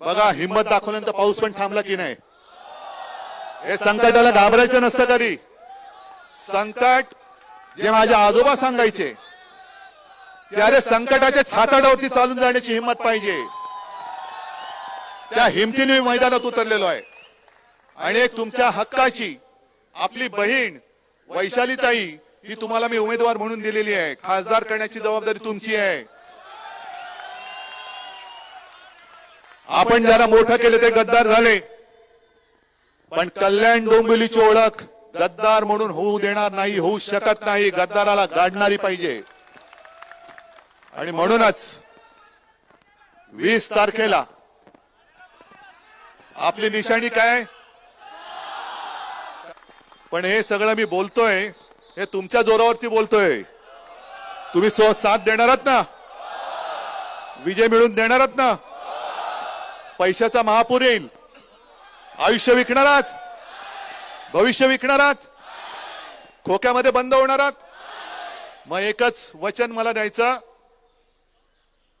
बघा हिंमत दाखवल्यानंतर पाऊस पण थांबला की नाही? हे संकटाला घाबरायचं नसतं कधी. संकट जे माझे आजोबा सांगायचे की अरे संकटाच्या छाताडावरती चालून जाण्याची हिंमत पाहिजे. त्या हिमतीने मी मैदानात उतरलेलो आहे. आणि एक तुमच्या हक्काची आपली बहीण वैशालीताई ही तुम्हाला मी उमेदवार म्हणून दिलेली आहे. खासदार करण्याची जबाबदारी तुमची आहे. आपण ज्याला मोठं केलं ते गद्दार झाले. पण कल्याण डोंबिवलीची ओळख गद्दार म्हणून होऊ देणार नाही होऊ शकत नाही गद्दाराला गाडणारी पाहिजे. आणि म्हणूनच वीस तारखेला आपली निशाणी काय? पण हे सगळं मी बोलतोय हे तुमच्या जोरावरती बोलतोय. तुम्ही सो साथ देणार आहात ना? विजय मिळून देणार आहात ना? पैशाचा महापूर येईल. आयुष्य विकणार आहात. भविष्य विकणार आहात. खोक्यामध्ये बंद होणार आहात. मग एकच वचन मला द्यायचं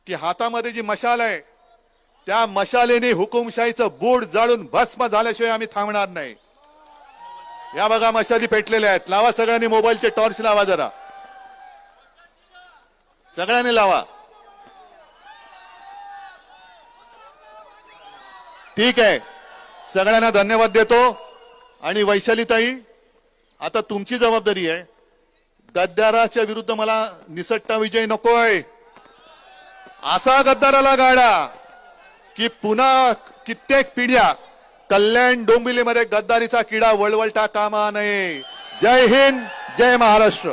की हातामध्ये जी मशाल आहे त्या मशालेने हुकुमशाहीचं बूड जाळून भस्म झाल्याशिवाय आम्ही थांबणार नाही. या बघा मशाली पेटलेल्या आहेत. लावा सगळ्यांनी मोबाईलचे टॉर्च लावा जरा. सगळ्यांनी लावा. ठीक आहे. सगळ्यांना धन्यवाद देतो. आणि वैशालीताई आता तुमची जबाबदारी आहे. गद्दाराच्या विरुद्ध मला निसट्टा विजय आहे असा गद्दाराला गाडा की पुन्हा कित्येक पिढ्या कल्याण डोंबिवलीमध्ये गद्दारीचा किडा वळवळता कामा नये. जय हिंद जय महाराष्ट्र.